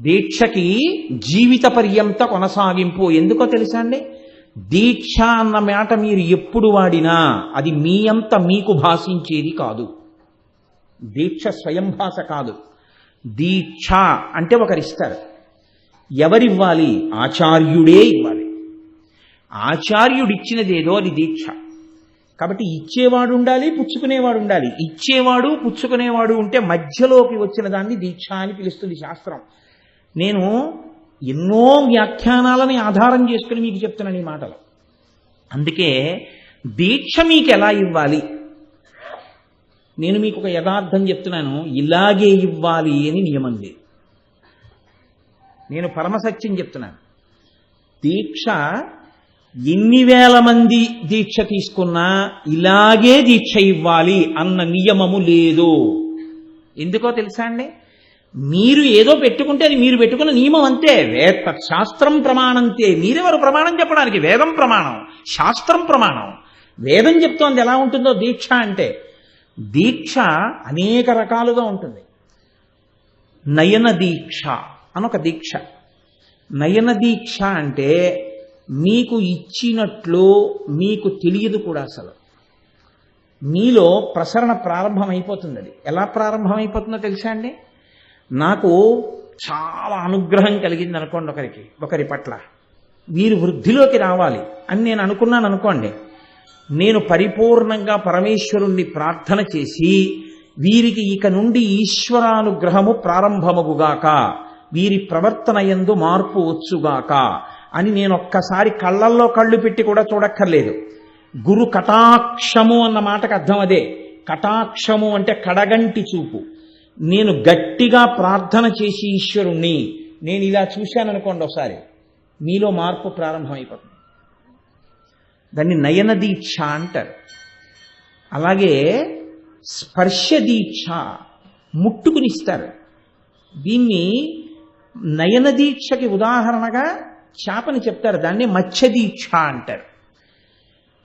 దీక్షకి జీవిత పర్యంత కొనసాగింపు. ఎందుకో తెలుసా అండి? దీక్ష అన్న మాట మీరు ఎప్పుడు వాడినా అది మీ అంత మీకు భాషించేది కాదు. దీక్ష స్వయం భాష కాదు. దీక్ష అంటే ఒకరిస్తారు ఎవరివ్వాలి? ఆచార్యుడే ఇవ్వాలి. ఆచార్యుడిచ్చినదేదో అది దీక్ష. కాబట్టి ఇచ్చేవాడు ఉండాలి పుచ్చుకునేవాడు ఉండాలి. ఇచ్చేవాడు పుచ్చుకునేవాడు ఉంటే మధ్యలోకి వచ్చిన దాన్ని దీక్ష అని పిలుస్తుంది శాస్త్రం. నేను ఎన్నో వ్యాఖ్యానాలని ఆధారం చేసుకుని మీకు చెప్తున్నాను ఈ మాటలు. అందుకే దీక్ష మీకు ఎలా ఇవ్వాలి? నేను మీకు ఒక యథార్థం చెప్తున్నాను ఇలాగే ఇవ్వాలి అని నియమం లేదు. నేను పరమసత్యం చెప్తున్నాను. దీక్ష ఎన్ని వేల మంది దీక్ష తీసుకున్నా ఇలాగే దీక్ష ఇవ్వాలి అన్న నియమము లేదు. ఎందుకో తెలుసా అండి? మీరు ఏదో పెట్టుకుంటే అది మీరు పెట్టుకున్న నియమం అంతే. వేద శాస్త్రం ప్రమాణంతే మీరెవరు ప్రమాణం చెప్పడానికి? వేదం ప్రమాణం. శాస్త్రం ప్రమాణం. వేదం చెప్తోంది ఎలా ఉంటుందో దీక్ష అంటే. దీక్ష అనేక రకాలుగా ఉంటుంది. నయన దీక్ష అనొక దీక్ష. నయన దీక్ష అంటే మీకు ఇచ్చినట్లు మీకు తెలియదు కూడా అసలు. మీలో ప్రసరణ ప్రారంభమైపోతుంది అది ఎలా ప్రారంభమైపోతుందో తెలుసా అండి? నాకు చాలా అనుగ్రహం కలిగింది అనుకోండి ఒకరికి ఒకరి పట్ల. వీరు వృద్ధిలోకి రావాలి అని నేను అనుకున్నాను అనుకోండి. నేను పరిపూర్ణంగా పరమేశ్వరుణ్ణి ప్రార్థన చేసి వీరికి ఇక నుండి ఈశ్వరానుగ్రహము ప్రారంభమగుగాక వీరి ప్రవర్తన ఎందు మార్పు వచ్చుగాక అని నేను ఒక్కసారి కళ్ళల్లో కళ్ళు పెట్టి కూడా చూడక్కర్లేదు. గురు కటాక్షము అన్న మాటకు అర్థం అదే. కటాక్షము అంటే కడగంటి చూపు. నేను గట్టిగా ప్రార్థన చేసి ఈశ్వరుణ్ణి నేను ఇలా చూశాను అనుకోండి ఒకసారి మీలో మార్పు ప్రారంభమైపోతుంది. దాన్ని నయన దీక్ష అంటారు. అలాగే స్పర్శ దీక్ష ముట్టుకునిస్తారు. దీన్ని నయన దీక్షకి ఉదాహరణగా చేపని చెప్తారు దాన్ని మత్స్య దీక్ష అంటారు.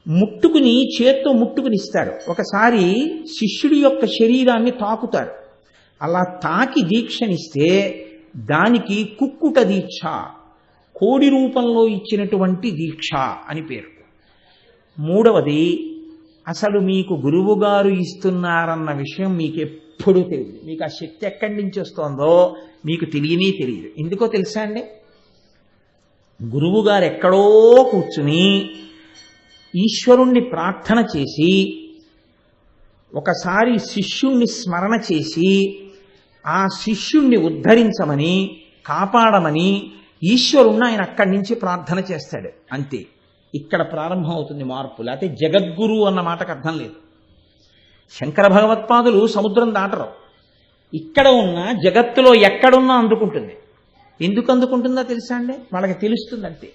ముట్టుకుని చేత్తో ముట్టుకునిస్తారు. ఒకసారి శిష్యుడి యొక్క శరీరాన్ని తాకుతారు. అలా తాకి దీక్షనిస్తే దానికి కుక్కుట దీక్ష కోడి రూపంలో ఇచ్చినటువంటి దీక్ష అని పేరు. మూడవది అసలు మీకు గురువుగారు ఇస్తున్నారన్న విషయం మీకు ఎప్పుడూ తెలియదు. మీకు ఆ శక్తి ఎక్కడి నుంచి వస్తుందో మీకు తెలియనే తెలియదు. ఎందుకో తెలుసా అండి? గురువుగారు ఎక్కడో కూర్చుని ఈశ్వరుణ్ణి ప్రార్థన చేసి ఒకసారి శిష్యుణ్ణి స్మరణ చేసి ఆ శిష్యుణ్ణి ఉద్ధరించమని కాపాడమని ఈశ్వరుణ్ణి ఆయన అక్కడి నుంచి ప్రార్థన చేస్తాడు. అంతే. ఇక్కడ ప్రారంభం అవుతుంది మార్పు. లేకపోతే జగద్గురు అన్న మాటకు అర్థం లేదు. శంకర భగవత్పాదులు సముద్రం దాటరు. ఇక్కడ ఉన్న జగత్తులో ఎక్కడున్నా అందుకుంటుంది. ఎందుకు అందుకుంటుందో తెలుసా అండి? వాళ్ళకి తెలుస్తుంది అంతే.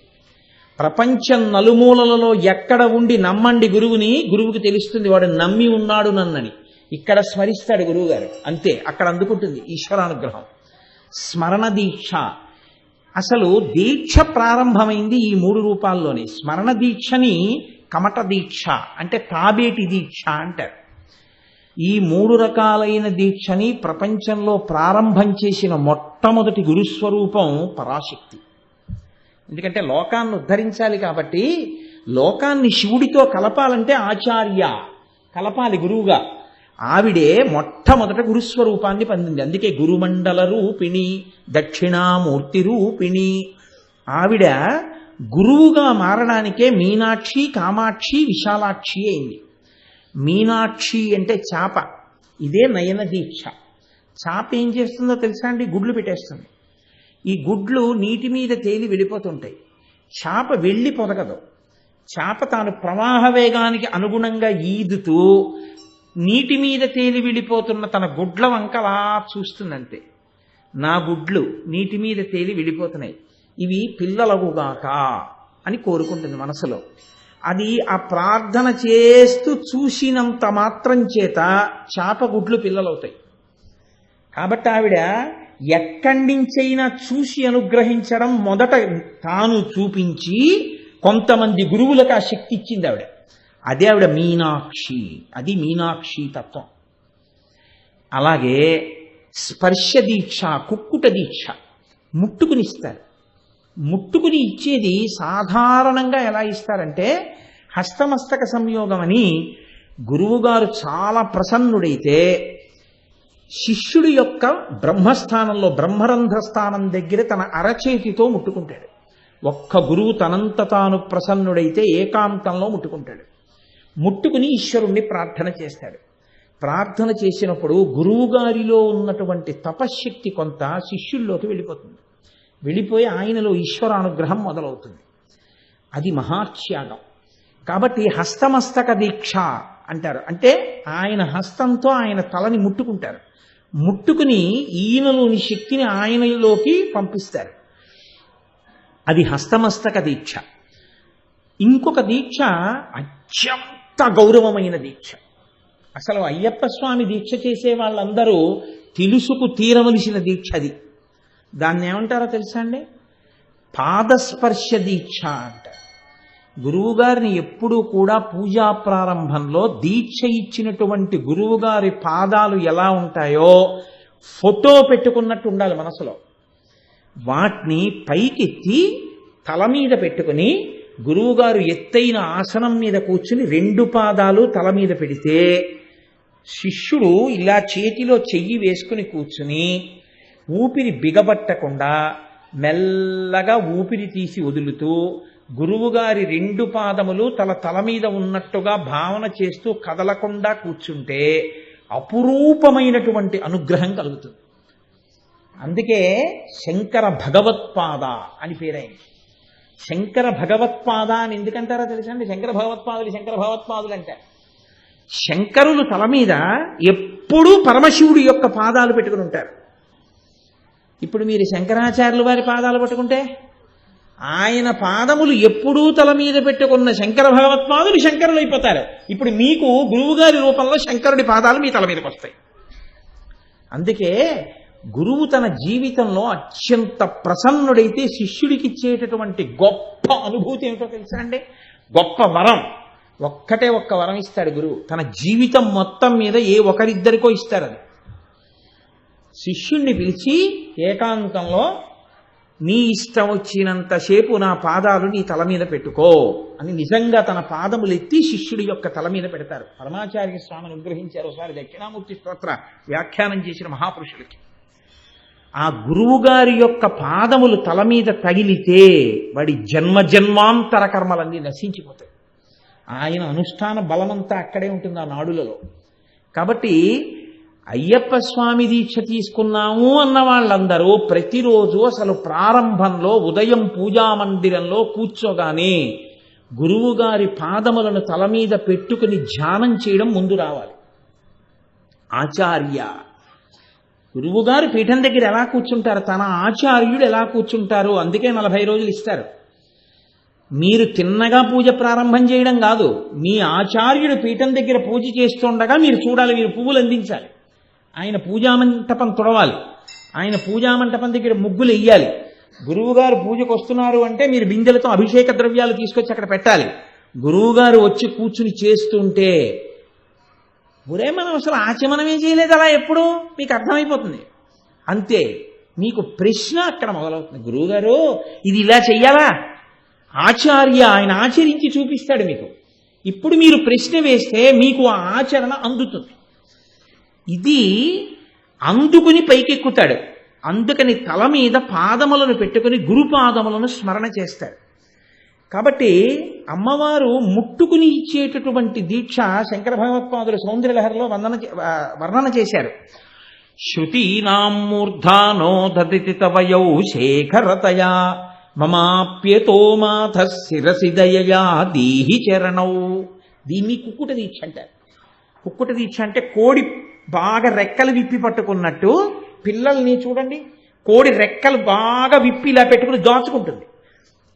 ప్రపంచం నలుమూలలలో ఎక్కడ ఉండి నమ్మండి గురువుని గురువుకి తెలుస్తుంది వాడు నమ్మి ఉన్నాడు నన్నని. ఇక్కడ స్మరిస్తాడు గురువుగారు. అంతే అక్కడ అందుకుంటుంది ఈశ్వరానుగ్రహం. స్మరణ దీక్ష. అసలు దీక్ష ప్రారంభమైంది ఈ మూడు రూపాల్లోనే. స్మరణ దీక్షని కమట దీక్ష అంటే తాబేటి దీక్ష అంటారు. ఈ మూడు రకాలైన దీక్షని ప్రపంచంలో ప్రారంభం చేసిన మొట్టమొదటి గురుస్వరూపం పరాశక్తి. ఎందుకంటే లోకాన్ని ఉద్ధరించాలి కాబట్టి లోకాన్ని శివుడితో కలపాలంటే ఆచార్య కలపాలి గురువుగా. ఆవిడే మొట్టమొదట గురుస్వరూపాన్ని పొందింది. అందుకే గురుమండల రూపిణి దక్షిణామూర్తి రూపిణి. ఆవిడ గురువుగా మారడానికే మీనాక్షి కామాక్షి విశాలాక్షి అయింది. మీనాక్షి అంటే చాప. ఇదే నయన దీక్ష. చాప ఏం చేస్తుందో తెలుసా అండి? గుడ్లు పెట్టేస్తుంది. ఈ గుడ్లు నీటి మీద తేలి వెళ్ళిపోతుంటాయి. చాప వెళ్ళి పొదగదు. చాప తాను ప్రవాహ వేగానికి అనుగుణంగా ఈదుతూ నీటి మీద తేలి విడిపోతున్న తన గుడ్ల వంకలా చూస్తుందంతే. నా గుడ్లు నీటి మీద తేలి విడిపోతున్నాయి. ఇవి పిల్లలగుగాక అని కోరుకుంటుంది మనసులో. అది ఆ ప్రార్థన చేస్తూ చూసినంత మాత్రం చేత చాప గుడ్లు పిల్లలవుతాయి. కాబట్టి ఆవిడ ఎక్కడి నుంచైనా చూసి అనుగ్రహించడం మొదట తాను చూపించి కొంతమంది గురువులకు ఆ శక్తి ఇచ్చింది ఆవిడ. అదే ఆవిడ మీనాక్షి. అది మీనాక్షి తత్వం. అలాగే స్పర్శ దీక్ష కుక్కుట దీక్ష ముట్టుకుని ఇస్తారు. ముట్టుకుని ఇచ్చేది సాధారణంగా ఎలా ఇస్తారంటే హస్తమస్తక సంయోగం అని గురువుగారు చాలా ప్రసన్నుడైతే శిష్యుడి యొక్క బ్రహ్మస్థానంలో బ్రహ్మరంధ్ర స్థానం దగ్గర తన అరచేతితో ముట్టుకుంటాడు. ఒక్క గురువు తనంత తాను ప్రసన్నుడైతే ఏకాంతంలో ముట్టుకుంటాడు. ముట్టుకుని ఈశ్వరుణ్ణి ప్రార్థన చేస్తాడు. ప్రార్థన చేసినప్పుడు గురువుగారిలో ఉన్నటువంటి తపశ్శక్తి కొంత శిష్యుల్లోకి వెళ్ళిపోతుంది. వెళ్ళిపోయి ఆయనలో ఈశ్వరానుగ్రహం మొదలవుతుంది. అది మహాత్యాగం. కాబట్టి హస్తమస్తక దీక్ష అంటారు. అంటే ఆయన హస్తంతో ఆయన తలని ముట్టుకుంటారు. ముట్టుకుని ఈయనలోని శక్తిని ఆయనలోకి పంపిస్తారు. అది హస్తమస్తక దీక్ష. ఇంకొక దీక్ష అత్యంత గౌరవమైన దీక్ష. అసలు అయ్యప్ప స్వామి దీక్ష చేసే వాళ్ళందరూ తెలుసుకు తీరవలసిన దీక్ష అది. దాన్ని ఏమంటారో తెలుసా అండి? పాదస్పర్శ దీక్ష అంటారు గురువుగారిని ఎప్పుడూ కూడా పూజా ప్రారంభంలో దీక్ష ఇచ్చినటువంటి గురువుగారి పాదాలు ఎలా ఉంటాయో ఫోటో పెట్టుకున్నట్టు ఉండాలి మనసులో. వాటిని పైకెత్తి తల మీద పెట్టుకుని గురువుగారు ఎత్తైన ఆసనం మీద కూర్చుని రెండు పాదాలు తల మీద పెడితే శిష్యుడు ఇలా చేతిలో చెయ్యి వేసుకుని కూర్చుని ఊపిరి బిగబట్టకుండా మెల్లగా ఊపిరి తీసి వదులుతూ గురువుగారి రెండు పాదములు తల తల మీద ఉన్నట్టుగా భావన చేస్తూ కదలకుండా కూర్చుంటే అపురూపమైనటువంటి అనుగ్రహం కలుగుతుంది. అందుకే శంకర భగవత్పాద అని పేరైంది. శంకర భగవత్పాద అని ఎందుకంటారో తెలుసండి? శంకర భగవత్పాదులు శంకర భగవత్పాదులు అంటారు శంకరులు తల మీద ఎప్పుడూ పరమశివుడి యొక్క పాదాలు పెట్టుకుని ఉంటారు. ఇప్పుడు మీరు శంకరాచార్యులు వారి పాదాలు పట్టుకుంటే ఆయన పాదములు ఎప్పుడూ తల మీద పెట్టుకున్న శంకర భగవత్పాదులు శంకరులు అయిపోతారు ఇప్పుడు మీకు గురువుగారి రూపంలో శంకరుడి పాదాలు మీ తల మీదకి వస్తాయి. అందుకే గురువు తన జీవితంలో అత్యంత ప్రసన్నుడైతే శిష్యుడికి ఇచ్చేటటువంటి గొప్ప అనుభూతి ఏమిటో తెలుసా అండి? గొప్ప వరం. ఒక్కటే ఒక్క వరం ఇస్తాడు గురువు. తన జీవితం మొత్తం మీద ఏ ఒకరిద్దరికో ఇస్తారు అది. శిష్యుణ్ణి పిలిచి ఏకాంతంలో నీ ఇష్టం వచ్చినంతసేపు నా పాదాలు నీ తల మీద పెట్టుకో అని నిజంగా తన పాదములు ఎత్తి శిష్యుడి యొక్క తల మీద పెడతారు. పరమాచార్య స్వామిని అనుగ్రహించారు ఒకసారి దక్షిణామూర్తి స్తోత్ర వ్యాఖ్యానం చేసిన మహాపురుషులకి. ఆ గురువుగారి యొక్క పాదములు తల మీద తగిలితే వాడి జన్మ జన్మాంతర కర్మలన్నీ నశించిపోతాయి. ఆయన అనుష్ఠాన బలమంతా అక్కడే ఉంటుంది ఆ నాడులలో. కాబట్టి అయ్యప్ప స్వామి దీక్ష తీసుకున్నాము అన్న వాళ్ళందరూ ప్రతిరోజు అసలు ప్రారంభంలో ఉదయం పూజా మందిరంలో కూర్చోగానే గురువుగారి పాదములను తల మీద పెట్టుకుని ధ్యానం చేయడం ముందు రావాలి. ఆచార్య గురువుగారు పీఠం దగ్గర ఎలా కూర్చుంటారు? తన ఆచార్యుడు ఎలా కూర్చుంటారు? అందుకే నలభై రోజులు ఇస్తారు. మీరు తిన్నగా పూజ ప్రారంభం చేయడం కాదు మీ ఆచార్యుడు పీఠం దగ్గర పూజ చేస్తుండగా మీరు చూడాలి మీరు పువ్వులు అందించాలి. ఆయన పూజామంటపం తుడవాలి. ఆయన పూజామంటపం దగ్గర ముగ్గులు వెయ్యాలి. గురువుగారు పూజకు వస్తున్నారు అంటే మీరు బిందెలతో అభిషేక ద్రవ్యాలు తీసుకొచ్చి అక్కడ పెట్టాలి. గురువుగారు వచ్చి కూర్చుని చేస్తుంటే ఒరే మనం అసలు ఆచమనమే చేయలేదు అలా ఎప్పుడు? మీకు అర్థమైపోతుంది. అంతే మీకు ప్రశ్న అక్కడ మొదలవుతుంది. గురువుగారు ఇది ఇలా చెయ్యాలా? ఆచార్య ఆయన ఆచరించి చూపిస్తాడు మీకు. ఇప్పుడు మీరు ప్రశ్న వేస్తే మీకు ఆ ఆచరణ అందుతుంది. ఇది అందుకుని పైకెక్కుతాడు. అందుకని తల మీద పాదములను పెట్టుకుని గురుపాదములను స్మరణ చేస్తాడు. కాబట్టి అమ్మవారు ముట్టుకుని ఇచ్చేటటువంటి దీక్ష శంకర భగవత్పాదులు సౌందర్యలహరిలో వందన చే- వర్ణన చేశారు. శృతీనాం మూర్ధానో దదితి తవయౌ శేఖరతయా మమాప్యతో మాథ శిరసి దయయా దీహి చరణౌ. దీన్ని కుక్కుట దీక్ష అంటారు. కుక్కుట దీక్ష అంటే కోడి బాగా రెక్కలు విప్పి పట్టుకున్నట్టు పిల్లల్ని చూడండి కోడి రెక్కలు బాగా విప్పి ఇలా పెట్టుకుని దాచుకుంటుంది.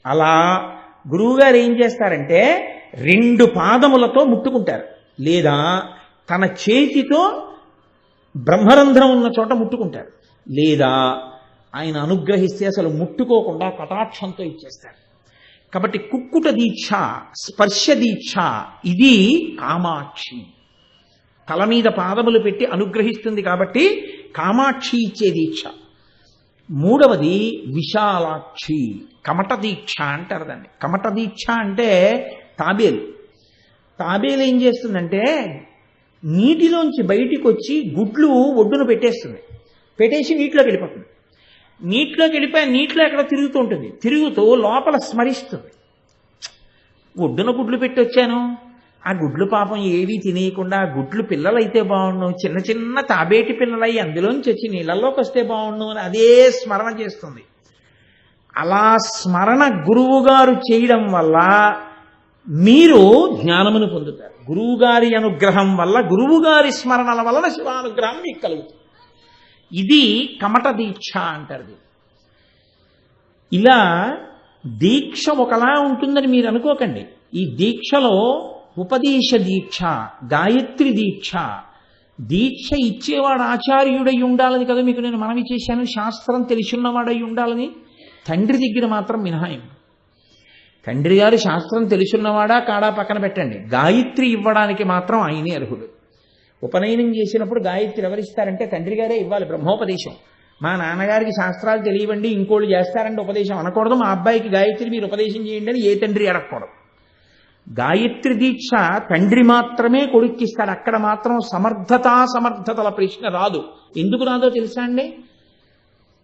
అలా గురువుగారు ఏం చేస్తారంటే రెండు పాదములతో ముట్టుకుంటారు. లేదా తన చేతితో బ్రహ్మరంధ్రం ఉన్న చోట ముట్టుకుంటారు. లేదా ఆయన అనుగ్రహిస్తే అసలు ముట్టుకోకుండా కటాక్షంతో ఇచ్చేస్తారు. కాబట్టి కుక్కుట దీక్ష స్పర్శ దీక్ష ఇది కామాక్షి. తల మీద పాదములు పెట్టి అనుగ్రహిస్తుంది కాబట్టి కామాక్షి ఇచ్చే దీక్ష. మూడవది విశాలాక్షి. కమట దీక్ష అంటారు దాన్ని. కమట దీక్ష అంటే తాబేలు. తాబేలు ఏం చేస్తుందంటే నీటిలోంచి బయటికి వచ్చి గుడ్లు ఒడ్డున పెట్టేస్తుంది. పెట్టేసి నీటిలోకి వెళ్ళిపోతుంది. నీటిలోకి వెళ్ళిపోయి నీటిలో ఎక్కడ తిరుగుతూ ఉంటుంది? తిరుగుతూ లోపల స్మరిస్తుంది. ఒడ్డున గుడ్లు పెట్టి వచ్చాను. ఆ గుడ్లు పాపం ఏవీ తినేయకుండా ఆ గుడ్లు పిల్లలైతే బాగుండు చిన్న చిన్న తాబేటి పిల్లలై అందులోంచి వచ్చి నీళ్ళల్లోకి వస్తే బాగుండు అని అదే స్మరణ చేస్తుంది. అలా స్మరణ గురువుగారు చేయడం వల్ల మీరు జ్ఞానమును పొందుతారు. గురువుగారి అనుగ్రహం వల్ల గురువుగారి స్మరణల వలన శివానుగ్రహం మీకు కలుగుతుంది. ఇది కమట దీక్ష అంటారు ఇలా దీక్ష ఒకలా ఉంటుందని మీరు అనుకోకండి. ఈ దీక్షలో ఉపదేశ దీక్ష గాయత్రి దీక్ష దీక్ష ఇచ్చేవాడు ఆచార్యుడై ఉండాలని కదా మీకు నేను మనవి చేశాను శాస్త్రం తెలుసున్నవాడై ఉండాలని? తండ్రి దగ్గర మాత్రం మినహాయింపు తండ్రి గారు శాస్త్రం తెలుసున్నవాడా కాడా పక్కన పెట్టండి. గాయత్రి ఇవ్వడానికి మాత్రం ఆయనే అర్హుడు. ఉపనయనం చేసినప్పుడు గాయత్రి ఎవరిస్తారంటే తండ్రి గారే ఇవ్వాలి బ్రహ్మోపదేశం. మా నాన్నగారికి శాస్త్రాలు తెలియవండి ఇంకోళ్ళు చేస్తారంటే ఉపదేశం అనకూడదు మా అబ్బాయికి గాయత్రి మీరు ఉపదేశం చేయండి అని ఏ తండ్రి అడగకూడదు. గాయత్రి దీక్ష తండ్రి మాత్రమే కొడుక్కిస్తాడు అక్కడ మాత్రం సమర్థతా సమర్థతల ప్రశ్న రాదు. ఎందుకు రాదో తెలుసా అండి?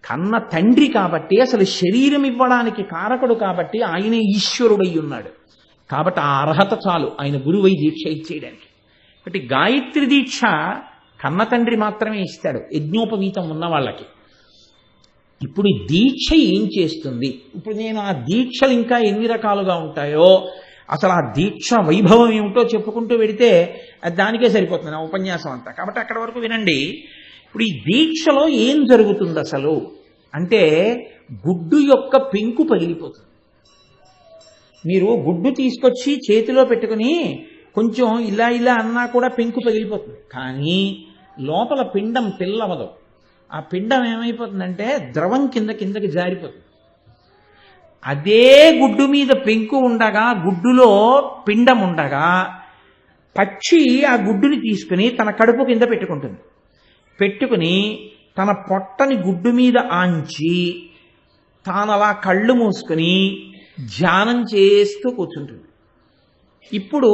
కన్న తండ్రి కాబట్టి అసలు శరీరం ఇవ్వడానికి కారకుడు కాబట్టి ఆయనే ఈశ్వరుడై ఉన్నాడు కాబట్టి ఆ అర్హత చాలు ఆయన గురువై దీక్ష ఇచ్చేయడానికి. కాబట్టి గాయత్రి దీక్ష కన్న తండ్రి మాత్రమే ఇస్తాడు. యజ్ఞోపవీతం ఉన్న వాళ్ళకి. ఇప్పుడు దీక్ష ఏం చేస్తుంది? ఇప్పుడు నేను ఆ దీక్షలు ఇంకా ఎన్ని రకాలుగా ఉంటాయో అసలు ఆ దీక్ష వైభవం ఏమిటో చెప్పుకుంటూ వెడితే దానికే సరిపోతుంది ఆ ఉపన్యాసం అంతా. కాబట్టి అక్కడ వరకు వినండి. ఇప్పుడు ఈ దీక్షలో ఏం జరుగుతుంది అసలు? అంటే గుడ్డు యొక్క పెంకు పగిలిపోతుంది. మీరు గుడ్డు తీసుకొచ్చి చేతిలో పెట్టుకుని కొంచెం ఇలా ఇలా అన్నా కూడా పెంకు పగిలిపోతుంది. కానీ లోపల పిండం పిల్లవదు ఆ పిండం ఏమైపోతుందంటే ద్రవం కింద కిందకి జారిపోతుంది. అదే గుడ్డు మీద పెంకు ఉండగా గుడ్డులో పిండం ఉండగా పక్షి ఆ గుడ్డుని తీసుకుని తన కడుపు కింద పెట్టుకుంటుంది. పెట్టుకుని తన పొట్టని గుడ్డు మీద ఆంచి తాను అలా కళ్ళు మూసుకుని ధ్యానం చేస్తూ కూర్చుంటుంది. ఇప్పుడు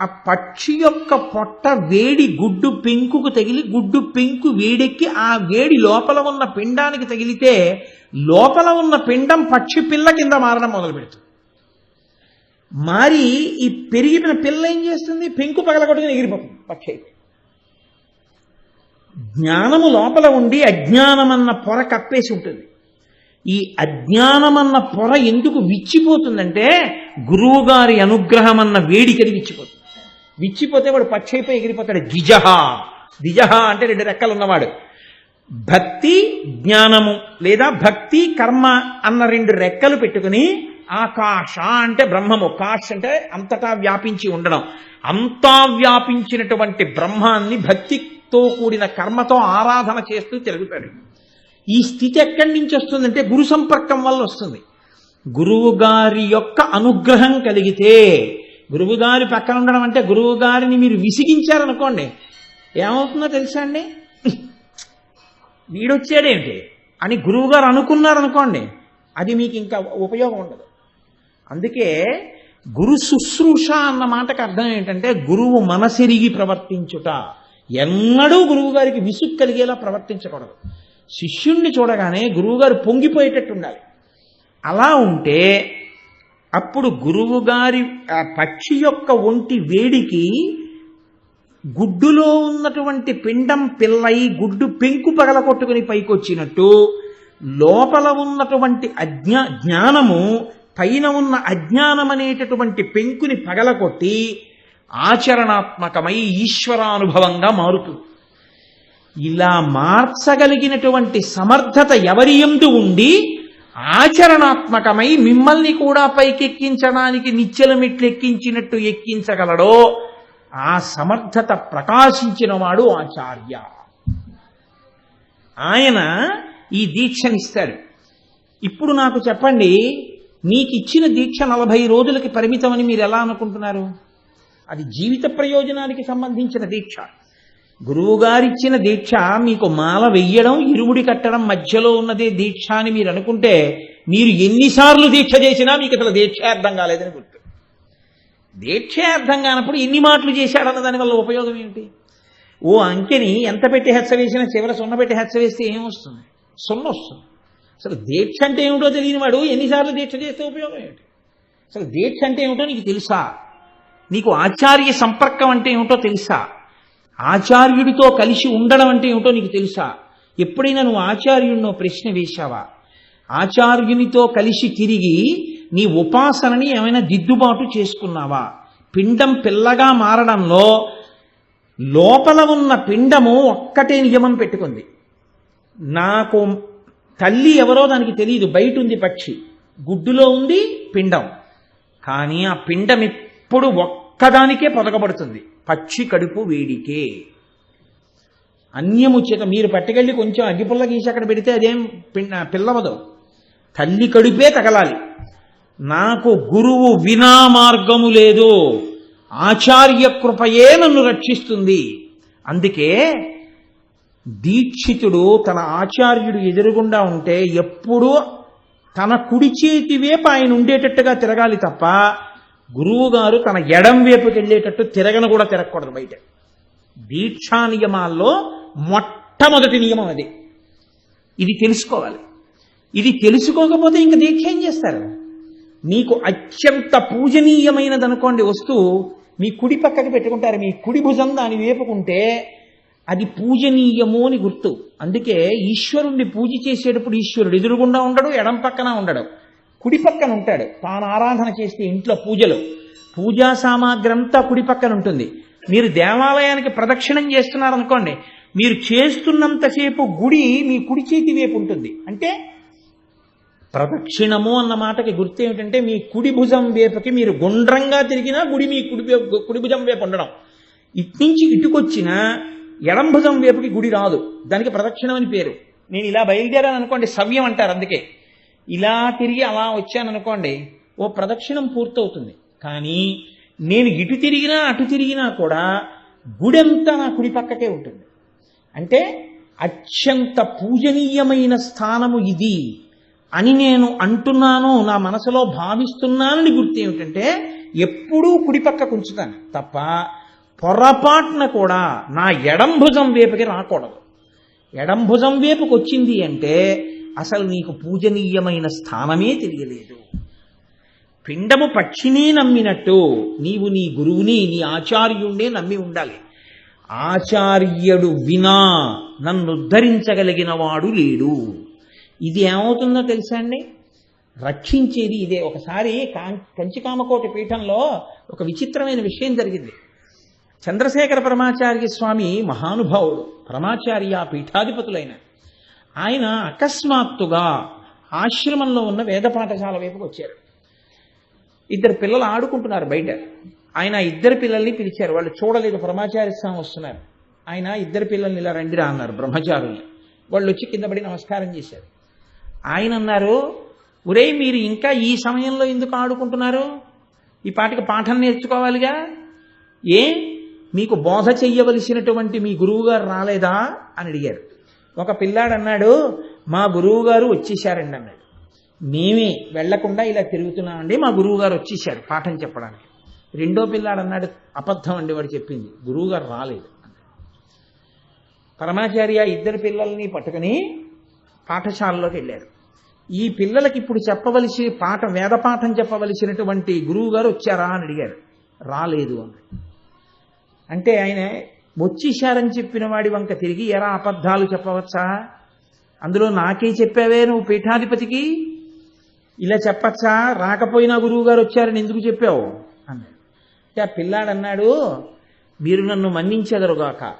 ఆ పక్షి యొక్క పొట్ట వేడి గుడ్డు పెంకుకు తగిలి గుడ్డు పెంకు వేడెక్కి ఆ వేడి లోపల ఉన్న పిండానికి తగిలితే లోపల ఉన్న పిండం పక్షి పిల్ల కింద మారడం మొదలు పెడుతుంది మారి ఈ పెరిగిన పిల్ల ఏం చేస్తుంది? పెంకు పగలగొట్టుకుని ఎగిరిపోతుంది పక్షి జ్ఞానము లోపల ఉండి అజ్ఞానమన్న పొర కప్పేసి ఉంటుంది. ఈ అజ్ఞానమన్న పొర ఎందుకు విచ్చిపోతుందంటే గురువుగారి అనుగ్రహం అన్న వేడికది విచ్చిపోతుంది. విచ్చిపోతే వాడు పక్షి అయిపోయి ఎగిరిపోతాడు. ద్విజహ దిజహ అంటే రెండు రెక్కలు ఉన్నవాడు. భక్తి జ్ఞానము లేదా భక్తి కర్మ అన్న రెండు రెక్కలు పెట్టుకుని ఆకాశ అంటే బ్రహ్మము. కాష్ అంటే అంతటా వ్యాపించి ఉండడం. అంతా వ్యాపించినటువంటి బ్రహ్మాన్ని భక్తితో కూడిన కర్మతో ఆరాధన చేస్తూ తిరుగుతాడు. ఈ స్థితి ఎక్కడి నుంచి వస్తుందంటే గురు సంపర్కం వల్ల వస్తుంది. గురువు గారి యొక్క అనుగ్రహం కలిగితే గురువుగారి పక్కన ఉండడం అంటే గురువు గారిని మీరు విసిగించారనుకోండి ఏమవుతుందో తెలుసా అండి? వీడొచ్చాడేమిటి అని గురువుగారు అనుకున్నారనుకోండి అది మీకు ఇంకా ఉపయోగం ఉండదు. అందుకే గురు శుశ్రూష అన్న మాటకు అర్థం ఏంటంటే గురువు మనసిరిగి ప్రవర్తించుట. ఎన్నడూ గురువు గారికి విసుగు కలిగేలా ప్రవర్తించకూడదు. శిష్యుణ్ణి చూడగానే గురువుగారు పొంగిపోయేటట్టు ఉండాలి అలా ఉంటే అప్పుడు గురువుగారి ఆ పక్షి యొక్క ఒంటి వేడికి గుడ్డులో ఉన్నటువంటి పిండం పిల్లయి గుడ్డు పెంకు పగలగొట్టుకుని పైకొచ్చినట్టు లోపల ఉన్నటువంటి అజ్ఞా జ్ఞానము పైన ఉన్న అజ్ఞానం అనేటటువంటి పెంకుని పగలగొట్టి ఆచరణాత్మకమై ఈశ్వరానుభవంగా మారుతుంది ఇలా మార్చగలిగినటువంటి సమర్థత ఎవరి ఎందు ఉండి ఆచరణాత్మకమై మిమ్మల్ని కూడా పైకెక్కించడానికి నిచ్చెల మెట్లు ఎక్కించినట్టు ఎక్కించగలడో ఆ సమర్థత ప్రకాశించిన వాడు ఆచార్య. ఆయన ఈ దీక్షనిస్తాడు. ఇప్పుడు నాకు చెప్పండి మీకు ఇచ్చిన దీక్ష నలభై రోజులకి పరిమితమని మీరు ఎలా అనుకుంటున్నారు? అది జీవిత ప్రయోజనానికి సంబంధించిన దీక్ష. గురువుగారిచ్చిన దీక్ష మీకు మాల వెయ్యడం ఇరుముడి కట్టడం మధ్యలో ఉన్నదే దీక్ష అని మీరు అనుకుంటే మీరు ఎన్నిసార్లు దీక్ష చేసినా మీకు అసలు దీక్ష అర్థం కాలేదని గుర్తు. దీక్ష అర్థం కానప్పుడు ఎన్ని మాటలు చేశాడన్న దానివల్ల ఉపయోగం ఏమిటి? ఓ అంకెని ఎంత పెట్టి హెచ్చ వేసినా చివర సున్న పెట్టి హెచ్చ వేస్తే ఏమొస్తుంది సున్న వస్తుంది. అసలు దీక్ష అంటే ఏమిటో తెలియని వాడు ఎన్నిసార్లు దీక్ష చేస్తే ఉపయోగం ఏమిటి? అసలు దీక్ష అంటే ఏమిటో నీకు తెలుసా? నీకు ఆచార్య సంపర్కం అంటే ఏమిటో తెలుసా? ఆచార్యుడితో కలిసి ఉండడం అంటే ఏమిటో నీకు తెలుసా? ఎప్పుడైనా నువ్వు ఆచార్యుడినో ప్రశ్న వేశావా? ఆచార్యునితో కలిసి తిరిగి నీ ఉపాసనని ఏమైనా దిద్దుబాటు చేసుకున్నావా? పిండం పిల్లగా మారడంలో లోపల ఉన్న పిండము ఒక్కటే నియమం పెట్టుకుంది. నాకు తల్లి ఎవరో దానికి తెలియదు బయట ఉంది పక్షి. గుడ్డులో ఉంది పిండం. కానీ ఆ పిండం ఎప్పుడు ఒక్కదానికే పొదగబడుతుంది పచ్చి కడుపు వేడికే. అన్యముచ్యత మీరు పట్టుకెళ్ళి కొంచెం అగ్గిపుల్ల గీసి అక్కడ పెడితే అదేం పిన్న పిల్లవదు. తల్లి కడుపే తగలాలి. నాకు గురువు వినా మార్గము లేదు. ఆచార్య కృపయే నన్ను రక్షిస్తుంది. అందుకే దీక్షితుడు తన ఆచార్యుడు ఎదురుగుండా ఉంటే ఎప్పుడూ తన కుడి చేతి వైపు ఆయన ఉండేటట్టుగా తిరగాలి తప్ప గురువు గారు తన ఎడం వైపుకి వెళ్ళేటట్టు తిరగను కూడా తిరగకూడదు బయట. దీక్షా నియమాల్లో మొట్టమొదటి నియమం అది. ఇది తెలుసుకోవాలి. ఇది తెలుసుకోకపోతే ఇంక దీక్ష ఏం చేస్తారు? మీకు అత్యంత పూజనీయమైనది అనుకోండి వస్తువు మీ కుడి పక్కకి పెట్టుకుంటారు మీ కుడి భుజం దాని వేపుకుంటే అది పూజనీయము అని గుర్తు. అందుకే ఈశ్వరుణ్ణి పూజ చేసేటప్పుడు ఈశ్వరుడు ఎదురుగుండా ఉండడు ఎడం పక్కన ఉండడు. కుడి పక్కన ఉంటాడు. తాను ఆరాధన చేస్తే ఇంట్లో పూజలు. పూజా సామాగ్రి అంతా కుడి పక్కన ఉంటుంది. మీరు దేవాలయానికి ప్రదక్షిణం చేస్తున్నారనుకోండి మీరు చేస్తున్నంతసేపు గుడి మీ కుడి చేతి వైపు ఉంటుంది. అంటే ప్రదక్షిణము అన్న మాటకి గుర్తు ఏమిటంటే మీ కుడి భుజం వైపుకి మీరు గుండ్రంగా తిరిగినా గుడి మీ కుడి కుడి భుజం వైపు ఉండడం. ఇట్నుంచి ఇటుకొచ్చిన ఎడం భుజం వైపుకి గుడి రాదు. దానికి ప్రదక్షిణం అని పేరు. నేను ఇలా బయలుదేరాను అనుకోండి సవ్యం అంటారు అందుకే. ఇలా తిరిగి అలా వచ్చాననుకోండి ఓ ప్రదక్షిణం పూర్తవుతుంది. కానీ నేను ఇటు తిరిగినా అటు తిరిగినా కూడా గుడంతా నా కుడి పక్కకే ఉంటుంది. అంటే అత్యంత పూజనీయమైన స్థానము ఇది అని నేను అంటున్నాను నా మనసులో భావిస్తున్నానని గుర్తు ఏమిటంటే ఎప్పుడూ కుడి పక్కకు ఉంచుతాను తప్ప పొరపాటున కూడా నా ఎడం భుజం వైపుకి రాకూడదు. ఎడం భుజం వైపుకి వచ్చింది అంటే అసలు నీకు పూజనీయమైన స్థానమే తెలియలేదు. పిండము పక్షిని నమ్మినట్టు నీవు నీ గురువుని నీ ఆచార్యుణ్ణే నమ్మి ఉండాలి. ఆచార్యుడు వినా నన్ను ఉద్ధరించగలిగిన వాడు లేడు. ఇది ఏమవుతుందో తెలుసా అండి? రక్షించేది ఇదే. ఒకసారి కాం- కంచికామకోటి పీఠంలో ఒక విచిత్రమైన విషయం జరిగింది. చంద్రశేఖర పరమాచార్య స్వామి మహానుభావుడు పరమాచార్య పీఠాధిపతులైన ఆయన అకస్మాత్తుగా ఆశ్రమంలో ఉన్న వేద పాఠశాల వైపుకి వచ్చారు. ఇద్దరు పిల్లలు ఆడుకుంటున్నారు బయట. ఆయన ఇద్దరు పిల్లల్ని పిలిచారు. వాళ్ళు చూడలేదు బ్రహ్మచారి స్వామి వస్తున్నారు. ఆయన ఇద్దరు పిల్లల్ని ఇలా రండిరా అన్నారు బ్రహ్మచారుల్ని. వాళ్ళు వచ్చి కింద పడి నమస్కారం చేశారు. ఆయన అన్నారు ఒరే మీరు ఇంకా ఈ సమయంలో ఎందుకు ఆడుకుంటున్నారు? ఈ పాటికి పాఠం నేర్చుకోవాలిగా? ఏ? మీకు బోధ చెయ్యవలసినటువంటి మీ గురువుగారు రాలేదా? అని అడిగారు. ఒక పిల్లాడు అన్నాడు మా గురువుగారు వచ్చేసారండి అన్నాడు. మేమే వెళ్ళకుండా ఇలా తిరుగుతున్నామండి మా గురువు గారు వచ్చేసారు పాఠం చెప్పడానికి. రెండో పిల్లాడు అన్నాడు అబద్ధం అండి వాడు చెప్పింది. గురువు గారు రాలేదు పరమాచార్య ఇద్దరు పిల్లల్ని పట్టుకుని పాఠశాలలోకి వెళ్ళారు. ఈ పిల్లలకి ఇప్పుడు చెప్పవలసి పాఠ వేద పాఠం చెప్పవలసినటువంటి గురువు గారు వచ్చారా అని అడిగారు. రాలేదు అని అంటే ఆయన వచ్చేశారని చెప్పిన వాడి వంక తిరిగి ఎరా అబద్ధాలు చెప్పవచ్చా? అందులో నాకే చెప్పావే నువ్వు పీఠాధిపతికి? ఇలా చెప్పచ్చా? రాకపోయినా గురువు గారు వచ్చారని ఎందుకు చెప్పావు? అన్నాడు. ఆ పిల్లాడు అన్నాడు మీరు నన్ను మన్నించెదరుగాక.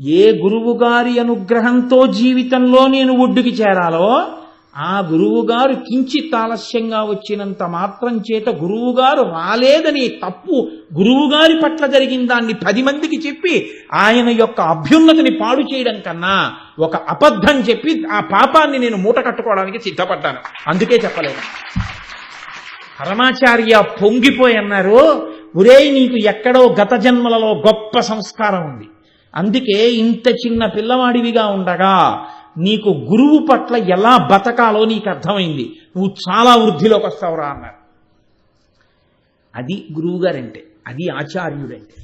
ఏ గురువు గారి అనుగ్రహంతో జీవితంలో నేను ఒడ్డుకి చేరాలో ఆ గురువుగారు కించిత్ ఆలస్యంగా వచ్చినంత మాత్రం చేత గురువుగారు రాలేదని తప్పు గురువుగారి పట్ల జరిగిన దాన్ని పది మందికి చెప్పి ఆయన యొక్క అభ్యున్నతిని పాడు చేయడం కన్నా ఒక అబద్ధం చెప్పి ఆ పాపాన్ని నేను మూట కట్టుకోవడానికి సిద్ధపడ్డాను. అందుకే చెప్పలేదు. పరమాచార్య పొంగిపోయి అన్నారు నీకు ఎక్కడో గత జన్మలలో గొప్ప సంస్కారం ఉంది. అందుకే ఇంత చిన్న పిల్లవాడివిగా ఉండగా నీకు గురువు పట్ల ఎలా బతకాలో నీకు అర్థమైంది. నువ్వు చాలా వృద్ధిలోకి వస్తావురా అన్నారు అది గురువుగారంటే అది ఆచార్యుడంటే.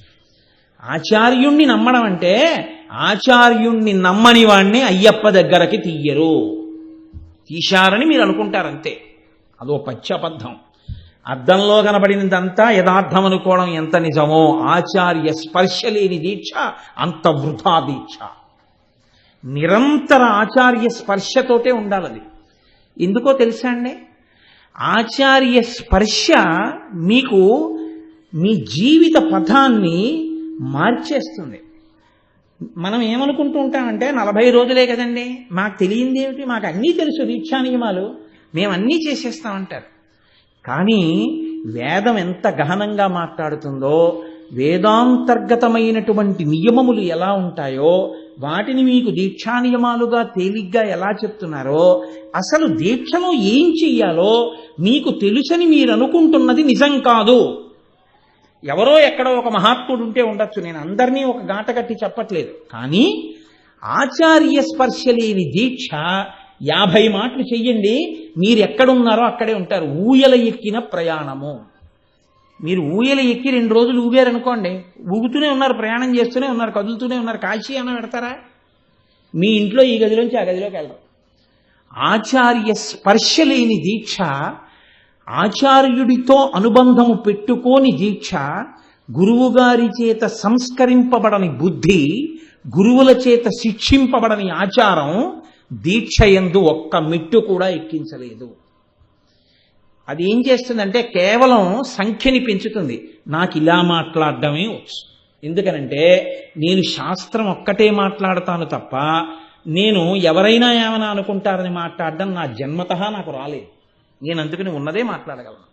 ఆచార్యుణ్ణి నమ్మడం అంటే ఆచార్యుణ్ణి నమ్మని వాణ్ణి అయ్యప్ప దగ్గరకి తీయరు. తీశారని మీరు అనుకుంటారంతే. అదో పచ్చబద్ధం. అద్దంలో కనబడినదంతా యథార్థం అనుకోవడం ఎంత నిజమో ఆచార్య స్పర్శ లేని దీక్ష అంత వృధా దీక్ష. నిరంతర ఆచార్య స్పర్శతోటే ఉండాలి అది ఎందుకో తెలుసా అండి? ఆచార్య స్పర్శ మీకు మీ జీవిత పథాన్ని మార్చేస్తుంది. మనం ఏమనుకుంటూ ఉంటామంటే నలభై రోజులే కదండి మాకు తెలియంది ఏమిటి? మాకు అన్నీ తెలుసు దీక్షా నియమాలు. మేము అన్నీ చేసేస్తామంటారు. కానీ వేదం ఎంత గహనంగా మాట్లాడుతుందో వేదాంతర్గతమైనటువంటి నియమములు ఎలా ఉంటాయో వాటిని మీకు దీక్షా నియమాలుగా తేలిగ్గా ఎలా చెప్తున్నారో అసలు దీక్షలో ఏం చెయ్యాలో మీకు తెలుసని మీరు అనుకుంటున్నది నిజం కాదు. ఎవరో ఎక్కడో ఒక మహాత్ముడు ఉంటే ఉండొచ్చు నేను అందరినీ ఒక గాట కట్టి చెప్పట్లేదు. కానీ ఆచార్య స్పర్శ లేని దీక్ష యాభై మాటలు చెయ్యండి మీరు ఎక్కడున్నారో అక్కడే ఉంటారు. ఊయల ఎక్కిన ప్రయాణము. మీరు ఊయలు ఎక్కి రెండు రోజులు ఊగారనుకోండి ఊగుతూనే ఉన్నారు ప్రయాణం చేస్తూనే ఉన్నారు కదులుతూనే ఉన్నారు కాశీ అన్న పెడతారా? మీ ఇంట్లో ఈ గదిలోంచి ఆ గదిలోకి వెళ్ళరు ఆచార్య స్పర్శ లేని దీక్ష ఆచార్యుడితో అనుబంధము పెట్టుకోని దీక్ష గురువుగారి చేత సంస్కరింపబడని బుద్ధి గురువుల చేత శిక్షింపబడని ఆచారం దీక్ష ఎందు ఒక్క మెట్టు కూడా ఎక్కించలేదు. అది ఏం చేస్తుందంటే కేవలం సంఖ్యని పెంచుతుంది. నాకు ఇలా మాట్లాడడమే వచ్చు. ఎందుకనంటే నేను శాస్త్రం ఒక్కటే మాట్లాడతాను తప్ప నేను ఎవరైనా ఏమైనా అనుకుంటారని మాట్లాడడం నా జన్మత నాకు రాలేదు. నేను అందుకని ఉన్నదే మాట్లాడగలను.